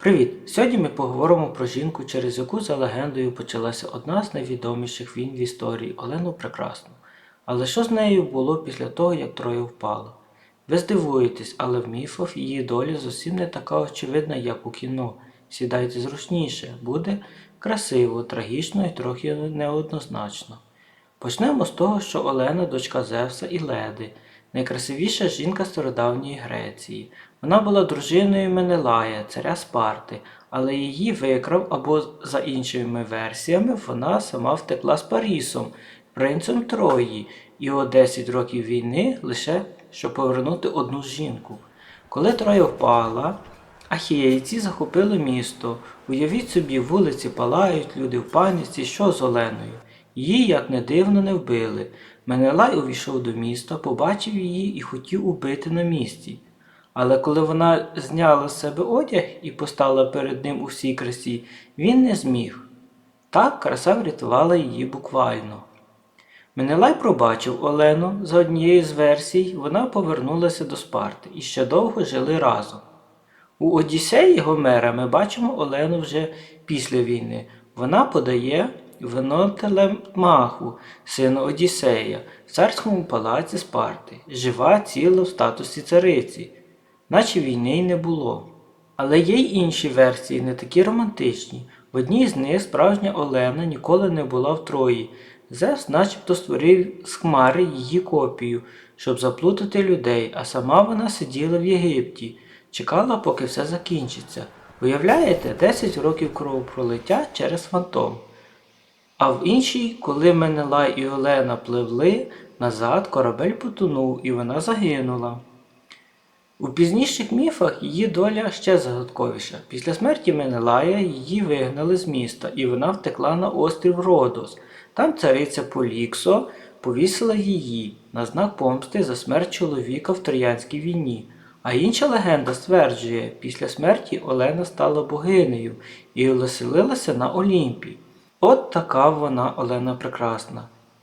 Привіт! Сьогодні ми поговоримо про жінку, через яку за легендою почалася одна з найвідоміших війн в історії Олену Прекрасну. Але що з нею було після того, як Троя впала? Ви здивуєтесь, але в міфах її доля зовсім не така очевидна, як у кіно. Сідайте зручніше, буде красиво, трагічно і трохи неоднозначно. Почнемо з того, що Олена дочка Зевса і Леди, найкрасивіша жінка стародавньої Греції. Вона була дружиною Менелая, царя Спарти, але її викрав або, за іншими версіями, вона сама втекла з Парісом, принцем Трої, і о 10 років війни лише щоб повернути одну жінку. Коли Троя впала, ахейці захопили місто. Уявіть собі, вулиці палають, люди в паніці, що з Оленою. Її, як не дивно, не вбили. Менелай увійшов до міста, побачив її і хотів убити на місці. Але коли вона зняла з себе одяг і постала перед ним у всій красі, він не зміг. Так краса врятувала її буквально. Менелай пробачив Олену за однією з версій, вона повернулася до Спарти і ще довго жили разом. У Одіссеї Гомера ми бачимо Олену вже після війни. Вона подає вино Телемаху, сина Одіссея, в царському палаці Спарти, жива ціла в статусі цариці, наче війни й не було. Але є й інші версії, не такі романтичні. В одній з них справжня Олена ніколи не була в Трої. Зевс начебто створив з хмари її копію, щоб заплутати людей, а сама вона сиділа в Єгипті, чекала, поки все закінчиться. Уявляєте, 10 років кровопролиття через фантом. А в іншій, коли Менелай і Олена пливли назад, корабель потонув і вона загинула. У пізніших міфах її доля ще загадковіша. Після смерті Менелая її вигнали з міста, і вона втекла на острів Родос. Там цариця Поліксо повісила її на знак помсти за смерть чоловіка в Троянській війні. А інша легенда стверджує, після смерті Олена стала богинею і оселилася на Олімпі. От така вона Олена Прекрасна.